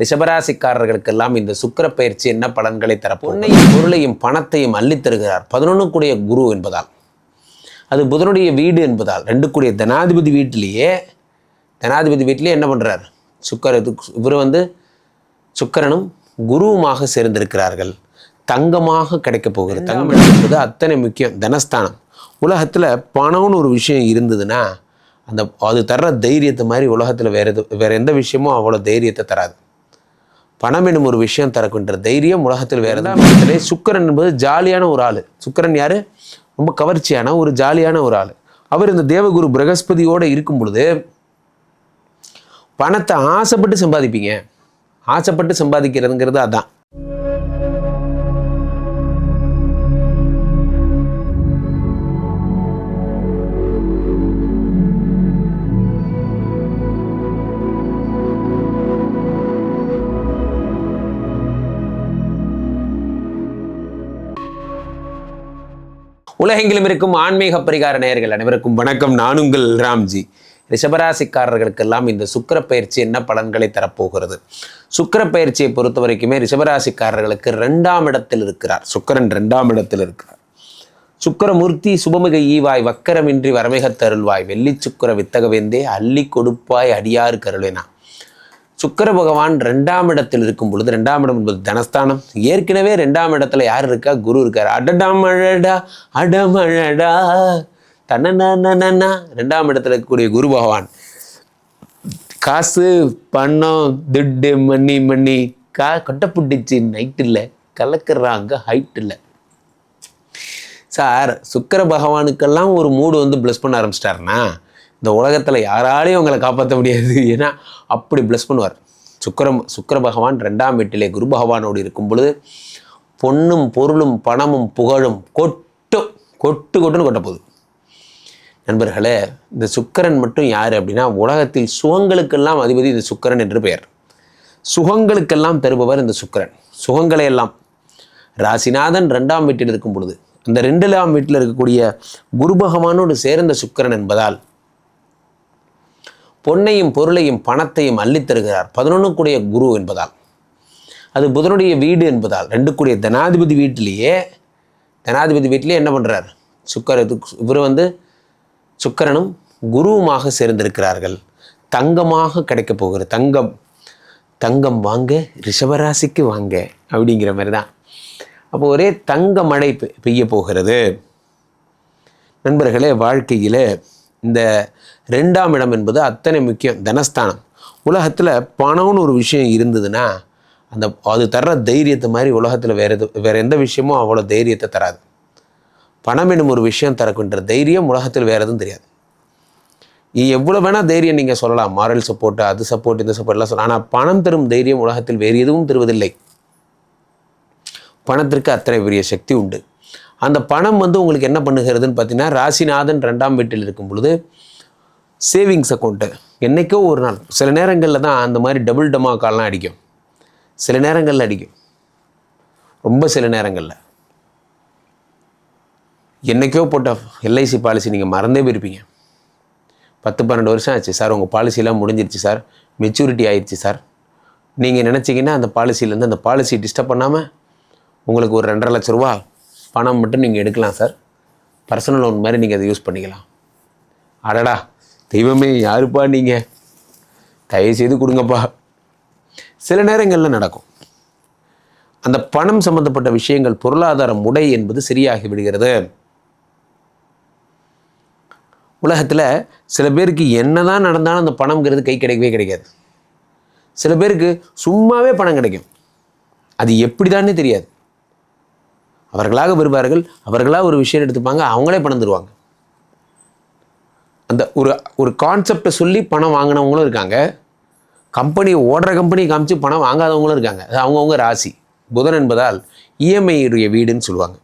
ரிஷபராசிக்காரர்களுக்கெல்லாம் இந்த சுக்கிர பயிற்சி என்ன பலன்களை தர பொன்னையும் பொருளையும் பணத்தையும் அள்ளித் தருகிறார். பதினொன்று கூடிய குரு என்பதால். அது புதனுடைய வீடு என்பதால். ரெண்டு கூடிய தனாதிபதி வீட்டிலேயே தனாதிபதி வீட்டிலேயே என்ன பண்ணுறார் சுக்கர இவர் வந்து சுக்கிரனும் குருவுமாக சேர்ந்திருக்கிறார்கள். தங்கமாக கிடைக்கப் போகிறது. தங்கம் என்பது அத்தனை முக்கியம். தனஸ்தானம். உலகத்தில் பணம்னு ஒரு விஷயம் இருந்ததுன்னா அந்த அது தர்ற தைரியத்தை மாதிரி உலகத்தில் வேறு எது வேறு எந்த விஷயமும் அவ்வளோ தைரியத்தை தராது. பணம் என்னும் ஒரு விஷயம் தரக்கின்ற தைரியம் உலகத்தில் வேறு தான் சுக்கரன் என்பது ஜாலியான ஒரு ஆள். சுக்கரன் யார்? ரொம்ப கவர்ச்சியான ஒரு ஜாலியான ஒரு ஆள். அவர் இந்த தேவகுரு பிரகஸ்பதியோடு இருக்கும் பொழுது பணத்தை ஆசைப்பட்டு சம்பாதிப்பீங்க. ஆசைப்பட்டு சம்பாதிக்கிறதுங்கிறது அதான். உலகெங்கிலும் இருக்கும் ஆன்மீக பரிகார நேயர்கள் அனைவருக்கும் வணக்கம். நான் உங்கள் ராம்ஜி. ரிஷபராசிக்காரர்களுக்கெல்லாம் இந்த சுக்கிர பயிற்சி என்ன பலன்களை தரப்போகிறது? சுக்கிர பயிற்சியை பொறுத்த வரைக்குமே ரிஷபராசிக்காரர்களுக்கு ரெண்டாம் இடத்தில் இருக்கிறார். சுக்கிரன் ரெண்டாம் இடத்தில் இருக்கிறார். சுக்கரமூர்த்தி சுபமிக ஈவாய் வக்கரமின்றி வரமிக தருள்வாய் வெள்ளி சுக்கர வித்தகவேந்தே அள்ளி கொடுப்பாய் அடியாறு கருளினா சுக்கர பகவான் ரெண்டாம் இடத்தில் இருக்கும் பொழுது ரெண்டாம் இடம் என்பது தனஸ்தானம். ஏற்கனவே ரெண்டாம் இடத்துல யார் இருக்கா? குரு இருக்கார். அடடமழடா அடமழடா. தன்னன்னா ரெண்டாம் இடத்துல இருக்கக்கூடிய குரு பகவான். காசு பணம் துட்டு மணி மணி கா கொட்டை புட்டிச்சு நைட் இல்லை கலக்குறாங்க ஹைட் இல்லை. சார் சுக்கர பகவானுக்கெல்லாம் ஒரு மூடு வந்து ப்ளஸ் பண்ண ஆரம்பிச்சிட்டாருன்னா இந்த உலகத்தில் யாராலையும் உங்களை காப்பாற்ற முடியாது. ஏன்னா அப்படி ப்ளஸ் பண்ணுவார். சுக்கிரம் சுக்கர பகவான் ரெண்டாம் வீட்டிலே குரு பகவானோடு இருக்கும் பொழுது பொண்ணும் பொருளும் பணமும் புகழும் கொட்டும் கொட்டு கொட்டுன்னு கொட்ட போகுது. நண்பர்களே இந்த சுக்கரன் மட்டும் யார் அப்படின்னா உலகத்தில் சுகங்களுக்கெல்லாம் அதிபதி இந்த சுக்கிரன் என்று பெயர். சுகங்களுக்கெல்லாம் தருபவர் இந்த சுக்கிரன். சுகங்களை எல்லாம். ராசிநாதன் ரெண்டாம் வீட்டில் இருக்கும் பொழுது அந்த ரெண்டாம் வீட்டில் இருக்கக்கூடிய குரு பகவானோடு சேர்ந்த சுக்கிரன் என்பதால் பொன்னையும் பொருளையும் பணத்தையும் அள்ளித் தருகிறார். பதினொன்று கூடிய குரு என்பதால். அது புதனுடைய வீடு என்பதால். ரெண்டு கூடிய தனாதிபதி வீட்டிலேயே தனாதிபதி வீட்டிலேயே என்ன பண்ணுறார் சுக்கர இவர் வந்து சுக்கரனும் குருவுமாக சேர்ந்திருக்கிறார்கள். தங்கமாக கிடைக்கப் போகிறது. தங்கம் தங்கம் வாங்க ரிஷபராசிக்கு வாங்க அப்படிங்கிற மாதிரி தான் அப்போ ஒரே தங்க மழை பெ- பெய்ய போகிறது. நண்பர்களே வாழ்க்கையில் இந்த ரெண்டாம் இடம் என்பது அத்தனை முக்கியம் தனஸ்தானம். உலகத்தில் பணம்னு ஒரு விஷயம் இருந்ததுன்னா அந்த அது தர்ற தைரியத்தை மாதிரி உலகத்தில் வேறு எது வேறு எந்த விஷயமும் அவ்வளோ தைரியத்தை தராது. பணம் என்னும் ஒரு விஷயம் தரக்கின்ற தைரியம் உலகத்தில் வேறு எதுவும் தெரியாது. நீ எவ்வளோ வேணால் தைரியம் நீங்கள் சொல்லலாம். மாரல் சப்போர்ட் அது சப்போர்ட் இந்த சப்போர்ட்லாம் சொல்லலாம். ஆனால் பணம் தரும் தைரியம் உலகத்தில் வேறு எதுவும் தருவதில்லை. பணத்திற்கு அத்தனை பெரிய சக்தி உண்டு. அந்த பணம் வந்து உங்களுக்கு என்ன பண்ணுகிறதுன்னு பார்த்தீங்கன்னா ராசிநாதன் ரெண்டாம் வீட்டில் இருக்கும் பொழுது சேவிங்ஸ் அக்கௌண்ட்டு என்றைக்கோ ஒரு நாள் சில நேரங்களில் தான் அந்த மாதிரி டபுள் டமாக்கால்லாம் அடிக்கும். சில நேரங்களில் அடிக்கும். ரொம்ப சில நேரங்களில். என்றைக்கோ போட்ட எல்ஐசி பாலிசி நீங்கள் மறந்தே போயிருப்பீங்க. பத்து பன்னெண்டு வருஷம் ஆச்சு சார் உங்கள் பாலிசிலாம் முடிஞ்சிருச்சு சார் மெச்சூரிட்டி ஆயிடுச்சு சார். நீங்கள் நினச்சிங்கன்னா அந்த பாலிசிலேருந்து அந்த பாலிசி டிஸ்டர்ப் பண்ணாமல் உங்களுக்கு ஒரு ரெண்டரை லட்ச ரூபா பணம் மட்டும் நீங்கள் எடுக்கலாம் சார் பர்சனல் லோன் மாதிரி நீங்கள் அதை யூஸ் பண்ணிக்கலாம். அடடா தெய்வமே யாருப்பா நீங்கள் தயவு செய்து கொடுங்கப்பா. சில நேரங்களில் நடக்கும். அந்த பணம் சம்பந்தப்பட்ட விஷயங்கள் பொருளாதார முடை என்பது சரியாகி விடுகிறது. உலகத்தில் சில பேருக்கு என்னதான் நடந்தாலும் அந்த பணம்ங்கிறது கை கிடைக்கவே கிடைக்காது. சில பேருக்கு சும்மாவே பணம் கிடைக்கும். அது எப்படிதானே தெரியாது. அவர்களாக வருவார்கள் அவர்களாக ஒரு விஷயம் எடுத்துப்பாங்க அவங்களே பணம் தருவாங்க. அந்த ஒரு ஒரு கான்செப்டை சொல்லி பணம் வாங்கினவங்களும் இருக்காங்க. கம்பெனி ஓடுற கம்பெனி காமிச்சு பணம் வாங்காதவங்களும் இருக்காங்க. அது அவங்கவுங்க ராசி. புதன் என்பதால் இஎம்ஐயுடைய வீடுன்னு சொல்லுவாங்க.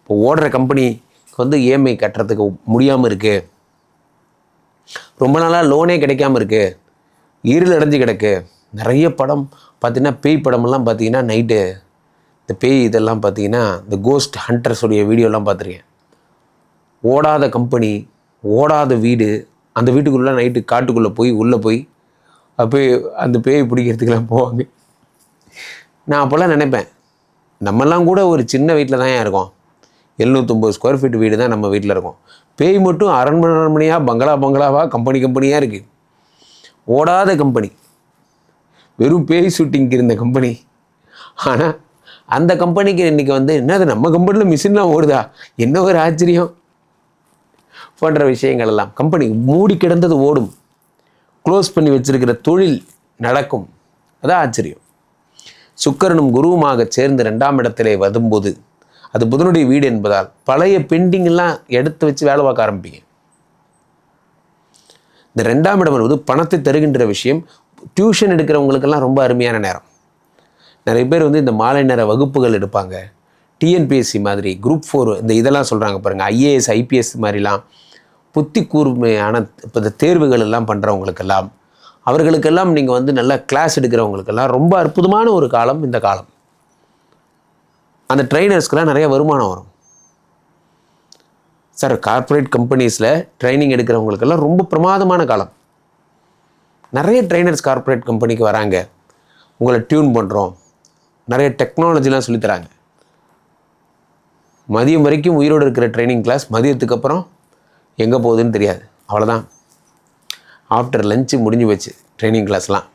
இப்போ ஓடுற கம்பெனிக்கு வந்து இஎம்ஐ கட்டுறதுக்கு முடியாமல் இருக்குது ரொம்ப நாளாக லோனே கிடைக்காம இருக்குது இருள் அடைஞ்சு கிடக்கு. நிறைய படம் பார்த்திங்கன்னா பேய் படமெல்லாம் பார்த்தீங்கன்னா நைட்டு இந்த பேய் இதெல்லாம் பார்த்தீங்கன்னா இந்த கோஸ்ட் ஹண்டர்ஸுடைய வீடியோலாம் பார்த்துருக்கேன். ஓடாத கம்பெனி ஓடாத வீடு அந்த வீட்டுக்குள்ளே நைட்டு காட்டுக்குள்ளே போய் உள்ளே போய் அப்போ அந்த பேய் பிடிக்கிறதுக்கெல்லாம் போவாங்க. நான் அப்போல்லாம் நினைப்பேன் நம்மெல்லாம் கூட ஒரு சின்ன வீட்டில் தான் இருக்கோம்? எழுநூற்றம்பது ஸ்கொயர் ஃபீட் வீடு தான் நம்ம வீட்டில் இருக்கோம். பேய் மட்டும் அரண்மனை அரண்மனையாக பங்களா பங்களாவாக கம்பெனி கம்பெனியாக இருக்குது ஓடாத கம்பெனி வெறும் பேய் ஷூட்டிங்க்கு இருந்த கம்பெனி ஆனால் அந்த கம்பெனிக்கு இன்றைக்கி வந்து என்னது நம்ம கம்பெனியில் மிஷின்லாம் ஓடுதா? என்ன ஒரு ஆச்சரியம்? போன்ற விஷயங்கள் எல்லாம் கம்பெனி மூடி கிடந்தது ஓடும். க்ளோஸ் பண்ணி வச்சிருக்கிற தொழில் நடக்கும். அதான் ஆச்சரியம். சுக்கரனும் குருவுமாக சேர்ந்து ரெண்டாம் இடத்திலே வரும்போது அது புதனுடைய வீடு என்பதால் பழைய பெண்டிங்லாம் எடுத்து வச்சு வேலை பார்க்க ஆரம்பிப்பீங்க. இந்த ரெண்டாம் இடம் என்பது பணத்தை தருகின்ற விஷயம் டியூஷன் எடுக்கிறவங்களுக்கெல்லாம் ரொம்ப அருமையான நேரம். நிறைய பேர் வந்து இந்த மாலை நேர வகுப்புகள் எடுப்பாங்க. டிஎன்பிஎஸ்சி மாதிரி குரூப் ஃபோர் இந்த இதெல்லாம் சொல்கிறாங்க பாருங்கள் ஐஏஎஸ் ஐபிஎஸ் மாதிரிலாம் புத்தி கூர்மையான இப்போ இந்த தேர்வுகள் எல்லாம் பண்ணுறவங்களுக்கெல்லாம் அவர்களுக்கெல்லாம் நீங்கள் வந்து நல்லா கிளாஸ் எடுக்கிறவங்களுக்கெல்லாம் ரொம்ப அற்புதமான ஒரு காலம் இந்த காலம். அந்த ட்ரைனர்ஸ்க்கெல்லாம் நிறைய வருமானம் வரும். சார் கார்ப்பரேட் கம்பெனிஸில் ட்ரைனிங் எடுக்கிறவங்களுக்கெல்லாம் ரொம்ப பிரமாதமான காலம். நிறைய ட்ரைனர்ஸ் கார்ப்பரேட் கம்பெனிக்கு வராங்க. உங்களை டியூன் பண்ணுறோம் நிறைய டெக்னாலஜிலாம் சொல்லித்தராங்க. மதியம் வரைக்கும் உயிரோடு இருக்கிற ட்ரைனிங் கிளாஸ் மதியத்துக்கு அப்புறம் எங்கே போகுதுன்னு தெரியாது. அவ்வளோதான் ஆஃப்டர் லஞ்சு முடிஞ்சு போச்சு ட்ரைனிங் கிளாஸ்லாம்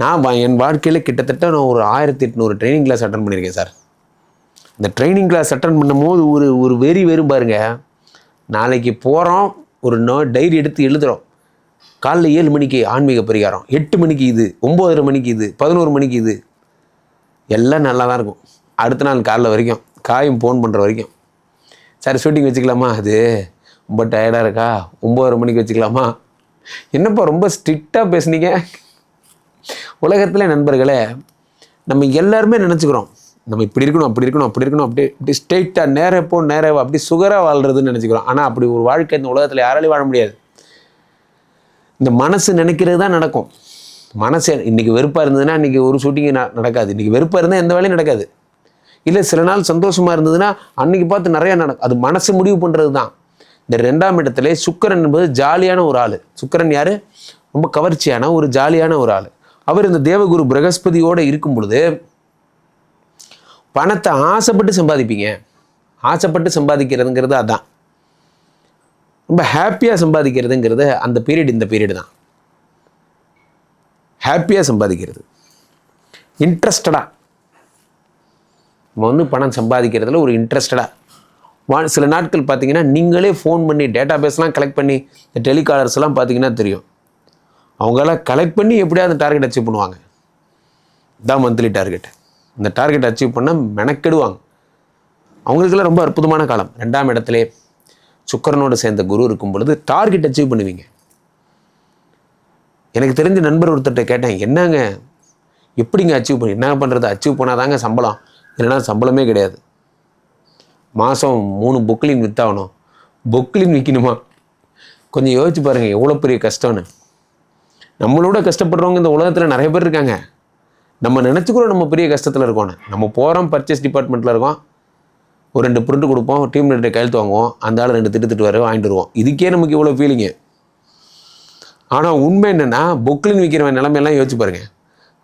நான் என் வாழ்க்கையில் கிட்டத்தட்ட நான் ஒரு ஆயிரத்தி எட்நூறு ட்ரைனிங் கிளாஸ் அட்டன் பண்ணியிருக்கேன் சார். இந்த ட்ரைனிங் கிளாஸ் அட்டன் பண்ணும்போது ஒரு ஒரு வெறி வெறும் பாருங்க. நாளைக்கு போகிறோம் ஒரு நோ டைரி எடுத்து எழுதுகிறோம் காலைல ஏழு மணிக்கு ஆன்மீக பரிகாரம் எட்டு மணிக்கு இது ஒம்போதரை மணிக்கு இது பதினோரு மணிக்கு இது எல்லாம் நல்லா தான் இருக்கும். அடுத்த நாள் காலைல வரைக்கும் காயும் ஃபோன் பண்ணுற வரைக்கும். சார் ஷூட்டிங் வச்சுக்கலாமா? அது ரொம்ப டயர்டாக இருக்கா? ஒம்போதரை மணிக்கு வச்சுக்கலாமா? என்னப்பா ரொம்ப ஸ்ட்ரிக்டாக பேசுனீங்க? உலகத்தில் நண்பர்களே நம்ம எல்லாருமே நினச்சிக்கிறோம். நம்ம இப்படி இருக்கணும் அப்படி இருக்கணும் அப்படி இருக்கணும் அப்படி இப்படி ஸ்ட்ரெயிட்டாக நேராக போ நேராக அப்படி சுகராக வாழ்கிறதுன்னு நினச்சிக்கிறோம். ஆனால் அப்படி ஒரு வாழ்க்கை இந்த உலகத்தில் யாராலையும் வாழ முடியாது. இந்த மனசு நினைக்கிறது தான் நடக்கும். மனசு இன்றைக்கி வெறுப்பாக இருந்ததுன்னா இன்றைக்கி ஒரு ஷூட்டிங் நடக்காது. இன்றைக்கி வெறுப்பாக இருந்தால் எந்த வேலையும் நடக்காது. இல்லை சில நாள் சந்தோஷமாக இருந்ததுன்னா அன்றைக்கி பார்த்து நிறையா நடக்கும் அது மனசு முடிவு பண்ணுறது தான் இந்த ரெண்டாம் இடத்துல சுக்கிரன் என்பது ஜாலியான ஒரு ஆள். சுக்கரன் யார்? ரொம்ப கவர்ச்சியான ஒரு ஜாலியான ஒரு ஆள். அவர் இந்த தேவகுரு பிரகஸ்பதியோடு இருக்கும் பொழுது பணத்தை ஆசைப்பட்டு சம்பாதிப்பீங்க. ஆசைப்பட்டு சம்பாதிக்கிறதுங்கிறது அதான். ரொம்ப ஹாப்பியாக சம்பாதிக்கிறதுங்கிறது அந்த பீரியட் இந்த பீரியட் தான். ஹாப்பியாக சம்பாதிக்கிறது. இன்ட்ரெஸ்டடாக நம்ம வந்து பணம் சம்பாதிக்கிறதுல ஒரு இன்ட்ரெஸ்டடாக வா சில நாட்கள் பார்த்தீங்கன்னா நீங்களே ஃபோன் பண்ணி டேட்டா பேஸ்லாம் கலெக்ட் பண்ணி இந்த டெலிகாலர்ஸ் எல்லாம் பார்த்தீங்கன்னா தெரியும். அவங்களாம் கலெக்ட் பண்ணி எப்படியாவது டார்கெட் அச்சீவ் பண்ணுவாங்க. இதான் மந்த்லி டார்கெட் இந்த டார்கெட் அச்சீவ் பண்ணால் மெனக்கெடுவாங்க. அவங்களுக்கெல்லாம் ரொம்ப அற்புதமான காலம். ரெண்டாம் இடத்திலே சுக்கரனோடு சேர்ந்த குரு இருக்கும் பொழுது டார்கெட் அச்சீவ் பண்ணுவீங்க. எனக்கு தெரிஞ்ச நண்பர் ஒருத்தர்கிட்ட கேட்டேன் என்னங்க? எப்படிங்க அச்சீவ் பண்ணி என்ன பண்ணுறது அச்சீவ் பண்ணாதாங்க சம்பளம். இல்லைனா சம்பளமே கிடையாது. மாதம் மூணு புக்லின் விற்றாகணும் புக்லின் விற்கணுமா கொஞ்சம் யோசிச்சு பாருங்கள் எவ்வளோ பெரிய கஷ்டம்னு. நம்மளோட கஷ்டப்படுறவங்க இந்த உலகத்தில் நிறைய பேர் இருக்காங்க. நம்ம நினச்சிக்கிறோம் நம்ம பெரிய கஷ்டத்தில் இருக்கோன்னு நம்ம போகிறோம் பர்ச்சேஸ் டிபார்ட்மெண்ட்டில் இருக்கோம். ஒரு ரெண்டு பிரிண்ட் கொடுப்போம் டீம் ரெண்டு கையெழுத்து வாங்குவோம். அந்த ஆள் ரெண்டு திட்டு திட்டு வர வாங்கிட்டு வருவோம். இதுக்கே நமக்கு இவ்வளோ ஃபீலிங்கு ஆனால் உண்மை என்னென்னா பொக்லின் விற்கிறவன் நிலைமையெல்லாம் யோசிச்சு பாருங்கள்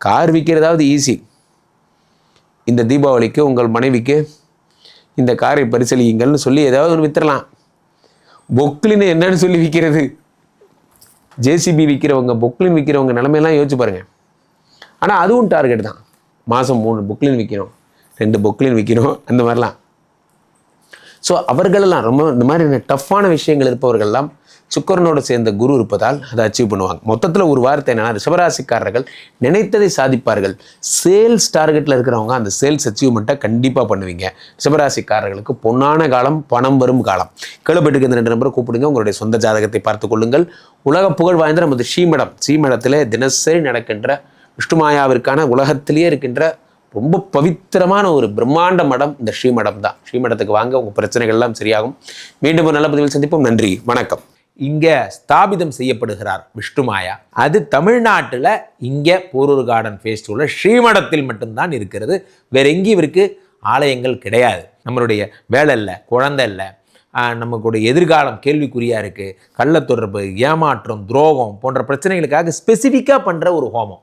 கார் விற்கிறதாவது ஈஸி இந்த தீபாவளிக்கு உங்கள் மனைவிக்கு இந்த காரை பரிசீலியுங்கள்னு சொல்லி ஏதாவது ஒன்று வித்துறலாம் பொக்லின் என்னன்னு சொல்லி விற்கிறது ஜேசிபி விற்கிறவங்க பொக்லின் விற்கிறவங்க நிலைமையெல்லாம் யோசிச்சு பாருங்கள் ஆனால் அதுவும் டார்கெட் தான். மாதம் மூணு பொக்லின் விற்கிறோம் ரெண்டு பொக்லின் விற்கிறோம் அந்த மாதிரிலாம். ஸோ அவர்களெல்லாம் ரொம்ப இந்த மாதிரி டஃப்பான விஷயங்கள் இருப்பவர்கள்லாம் சுக்கரனோடு சேர்ந்த குரு இருப்பதால் அதை அச்சீவ் பண்ணுவாங்க. மொத்தத்தில் ஒரு வார்த்தை என்னென்னா ரிஷபராசிக்காரர்கள் நினைத்ததை சாதிப்பார்கள். சேல்ஸ் டார்கெட்டில் இருக்கிறவங்க அந்த சேல்ஸ் அச்சீவ்மெண்ட்டை கண்டிப்பாக பண்ணுவீங்க. ரிஷபராசிக்காரர்களுக்கு பொன்னான காலம் பணம் வரும் காலம். கேள்விப்பட்டிருக்க இந்த ரெண்டு நம்பரை கூப்பிடுங்க. உங்களுடைய சொந்த ஜாதகத்தை பார்த்து கொள்ளுங்கள். உலக புகழ் வாய்ந்த நமது ஸ்ரீமடம். ஸ்ரீமடத்தில் தினசரி நடக்கின்ற விஷ்ணுமாயாவிற்கான உலகத்திலேயே இருக்கின்ற ரொம்ப பவித்திரமான ஒரு பிரம்மாண்ட மடம் இந்த ஸ்ரீமடம் தான் ஸ்ரீமடத்துக்கு வாங்க உங்கள் பிரச்சனைகள் எல்லாம் சரியாகும். மீண்டும் ஒரு நல்ல பதிவில் சந்திப்போம். நன்றி வணக்கம். இங்கே ஸ்தாபிதம் செய்யப்படுகிறார் விஷ்ணுமாயா அது தமிழ்நாட்டில் இங்கே போரூர் கார்டன் ஃபேஸ்டிவலில் ஸ்ரீமடத்தில் மட்டும்தான் இருக்கிறது. வேற எங்கேயும் இவருக்கு ஆலயங்கள் கிடையாது. நம்மளுடைய வேலை இல்லை குழந்தை இல்லை. நமக்குடைய எதிர்காலம் கேள்விக்குறியாக இருக்குது கள்ளத்தொடர்பு ஏமாற்றம் துரோகம் போன்ற பிரச்சனைகளுக்காக ஸ்பெசிஃபிக்காக பண்ணுற ஒரு ஹோமம்.